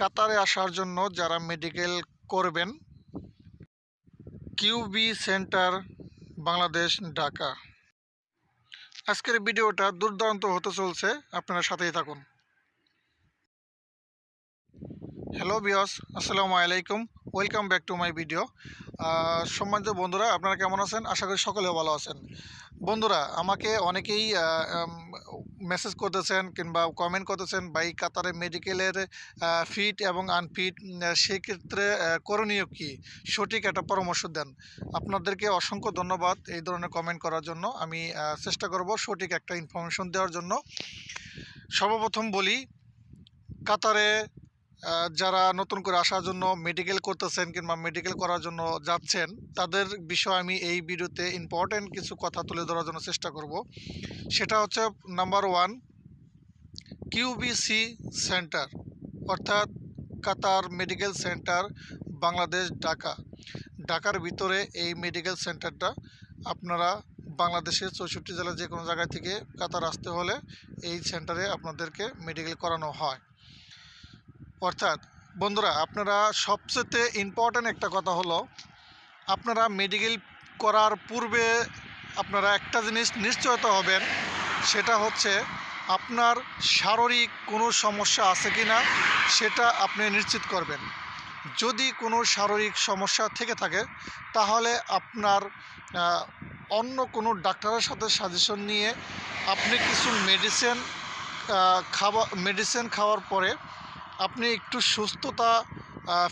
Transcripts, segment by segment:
কাতারে আসার জন্য যারা মেডিকেল করবেন কিউবি সেন্টার বাংলাদেশ, ঢাকা। আজকের ভিডিওটা দুর্দান্ত হতে চলছে, আপনারা সাথেই থাকুন। হ্যালো বিয়স আসসালামু আলাইকুম welcome back to my video সম্মানিত বন্ধুরা, আপনারা কেমন আছেন? আশা করি সকলে ভালো আছেন। বন্ধুরা, আমাকে অনেকেই মেসেজ করতেছেন কিংবা কমেন্ট করতেছেন বা এই কাতারে মেডিকেলের ফিট এবং আনফিট সেক্ষেত্রে করণীয় কি? সঠিক একটা পরামর্শ দেন। আপনাদেরকে অসংখ্য ধন্যবাদ এই ধরনের কমেন্ট করার জন্য। আমি চেষ্টা করব সঠিক একটা ইনফরমেশন দেওয়ার জন্য। সর্বপ্রথম বলি কাতারে যারা নতুন করে আসার জন্য মেডিকেল করতেছেন কিংবা মেডিকেল করার জন্য যাচ্ছেন, তাদের বিষয়ে আমি এই ভিডিওতে ইম্পর্টেন্ট কিছু কথা তুলে ধরার জন্য চেষ্টা করব। সেটা হচ্ছে নাম্বার ওয়ান কিউবিসি সেন্টার অর্থাৎ Qatar medical centre Bangladesh, Dhaka. ঢাকার ভিতরে এই মেডিকেল সেন্টারটা আপনারা বাংলাদেশের চৌষট্টি জেলার যে কোনো জায়গা থেকে কাতার আসতে হলে এই সেন্টারে আপনাদেরকে মেডিকেল করানো হয়। অর্থাৎ, বন্ধুরা, আপনারা সবচেয়ে ইম্পর্ট্যান্ট একটা কথা হলো, আপনারা মেডিকেল করার পূর্বে আপনারা একটা জিনিস নিশ্চয়তা হবেন, সেটা হচ্ছে আপনার শারীরিক কোনো সমস্যা আছে কি না সেটা আপনি নিশ্চিত করবেন। যদি কোনো শারীরিক সমস্যা থেকে থাকে, তাহলে আপনার অন্য কোনো ডাক্তারের সাথে সাজেশন নিয়ে আপনি কিছু মেডিসিন খাওয়া মেডিসিন খাওয়ার পরে আপনি একটু সুস্থতা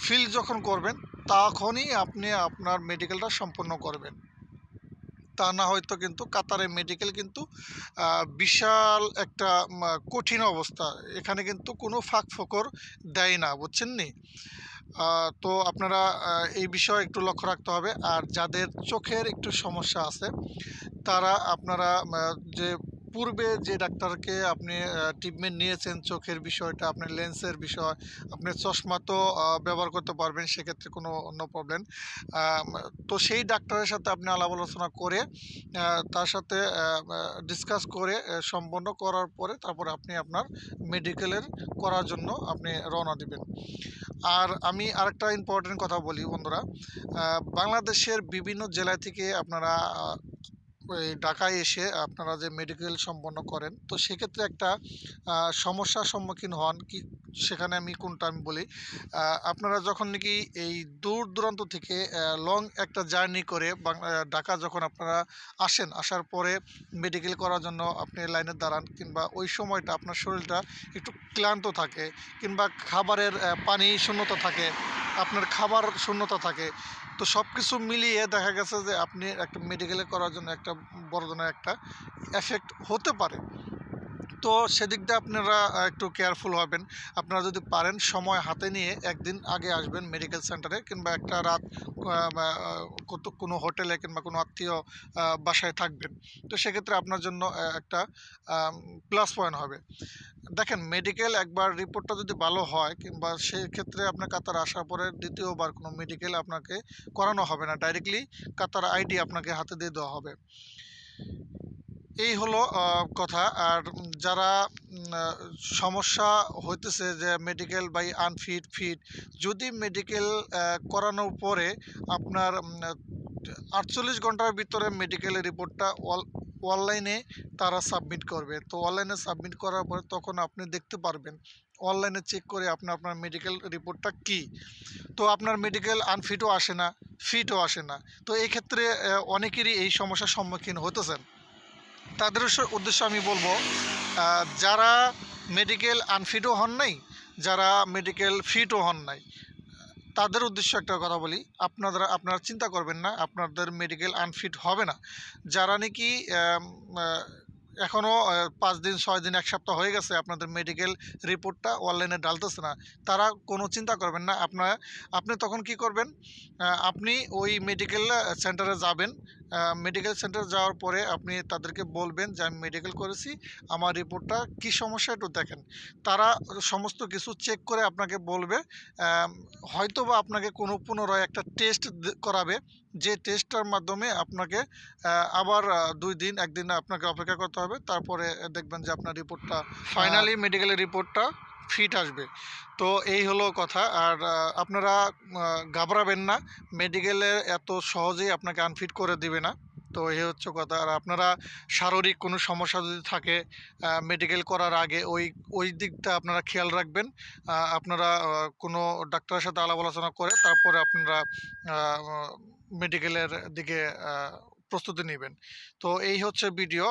ফিল যখন করবেন, তখনই আপনি আপনার মেডিকেলটা সম্পন্ন করবেন। তা না হয়তো কিন্তু কাতারে মেডিকেল কিন্তু বিশাল একটা কঠিন অবস্থা। এখানে কিন্তু কোনো ফাঁক ফোকর দেয় না, বুঝছেন নি? তো আপনারা এই বিষয়ে একটু লক্ষ্য রাখতে হবে। আর যাদের চোখের একটু সমস্যা আছে, তারা আপনারা যে পূর্বে যে ডাক্তারকে আপনি ট্রিটমেন্ট নিয়েছেন চোখের বিষয়টা, আপনার লেন্সের বিষয়, আপনি চশমা তো ব্যবহার করতে পারবেন, সেক্ষেত্রে কোনো, অন্য প্রবলেম তো সেই ডাক্তারের সাথে আপনি আলাপ আলোচনা করে তার সাথে ডিসকাস করে সম্পন্ন করার পরে তারপরে আপনি আপনার মেডিকেলের করার জন্য আপনি রওনা দিবেন। আর আমি আরেকটা ইম্পর্টেন্ট কথা বলি বন্ধুরা বাংলাদেশের বিভিন্ন জেলা থেকে আপনারা ঢাকায় এসে আপনারা যে মেডিকেল সম্পন্ন করেন, তো সেক্ষেত্রে একটা সমস্যার সম্মুখীন হন কি, সেখানে আমি কোনটা আমি বলি আপনারা যখন নাকি এই দূর দূরান্ত থেকে লং একটা জার্নি করে ঢাকা যখন আপনারা আসেন, আসার পরে মেডিকেল করার জন্য আপনি লাইনে দাঁড়ান কিংবা ওই সময়টা আপনার শরীরটা একটু ক্লান্ত থাকে কিংবা খাবারের পানি শূন্যতা থাকে আপনার খাবার শূন্যতা থাকে। তো সব কিছু মিলিয়ে দেখা গেছে যে আপনি একটা মেডিকেলে করার জন্য একটা বড় ধরনের একটা এফেক্ট হতে পারে। তো সেদিক দিয়ে আপনারা একটু কেয়ারফুল হবেন। আপনারা যদি পারেন সময় হাতে নিয়ে একদিন আগে আসবেন মেডিকেল সেন্টারে কিংবা একটা রাত কোনো হোটেলে কিংবা কোনো আত্মীয় বাসায় থাকবেন। তো সেক্ষেত্রে আপনার জন্য একটা প্লাস পয়েন্ট হবে। দেখেন মেডিকেল একবার রিপোর্টটা যদি ভালো হয় কিংবা সেক্ষেত্রে আপনার কাতার আসার পরে দ্বিতীয়বার কোনো মেডিকেল আপনাকে করানো হবে না। ডাইরেক্টলি কাতার আইডি আপনাকে হাতে দিয়ে দেওয়া হবে। এই হলো কথা। আর যারা সমস্যা হইতেছে যে মেডিকেল বাই আনফিট ফিট যদি মেডিকেল করানোর পরে আপনার আটচল্লিশ ঘণ্টার ভিতরে মেডিকেলের রিপোর্টটা অনলাইনে তারা সাবমিট করবে। তো অনলাইনে সাবমিট করার পরে তখন আপনি দেখতে পারবেন অনলাইনে চেক করে আপনি, আপনার মেডিকেল রিপোর্টটা কি। তো আপনার মেডিকেল আনফিটও আসে না ফিটও আসে না। তো এই ক্ষেত্রে অনেকেরই এই সমস্যার সম্মুখীন হতেছেন তাদের উদ্দেশ্য- আমি বলব যারা মেডিকেল আনফিটও হন নাই, যারা মেডিকেল ফিটও হন নাই, তাদের উদ্দেশ্য একটা কথা বলি আপনারা আপনারা চিন্তা করবেন না, আপনাদের মেডিকেল আনফিট হবে না। যারা নাকি এখনও পাঁচ দিন, ছয় দিন, এক সপ্তাহ হয়ে গেছে আপনাদের মেডিকেল রিপোর্টটা অনলাইনে ডালতেছে না, তারা কোনো চিন্তা করবেন না। আপনার, আপনি তখন কি করবেন আপনি ওই মেডিকেল সেন্টারে যাবেন মেডিকেল সেন্টার যাওয়ার পরে আপনি তাদেরকে বলবেন যে আমি মেডিকেল করেছি আমার রিপোর্টটা কী সমস্যা একটু দেখেন। তারা সমস্ত কিছু চেক করে আপনাকে বলবে হয়তো বা আপনাকে কোনো পুনরায় একটা টেস্ট করাবে যে টেস্টটার মাধ্যমে আপনাকে আবার দুই দিন একদিন আপনাকে অপেক্ষা করতে হবে। তারপরে দেখবেন যে আপনার রিপোর্টটা ফাইনালি মেডিকেলের রিপোর্টটা ফিট আসবে। তো এই হলো কথা। আর আপনারা ঘাবড়াবেন না। মেডিকেলে এত সহজেই আপনাকে আনফিট করে দিবে না। তো এই হচ্ছে কথা। আর আপনারা শারীরিক কোনো সমস্যা যদি থাকে মেডিকেল করার আগে ওই ওই দিকটা আপনারা খেয়াল রাখবেন। আপনারা কোনো ডাক্তারের সাথে আলাপ আলোচনা করে তারপরে আপনারা মেডিকেলের দিকে প্রস্তুতি নেবেন। তো এই হচ্ছে ভিডিও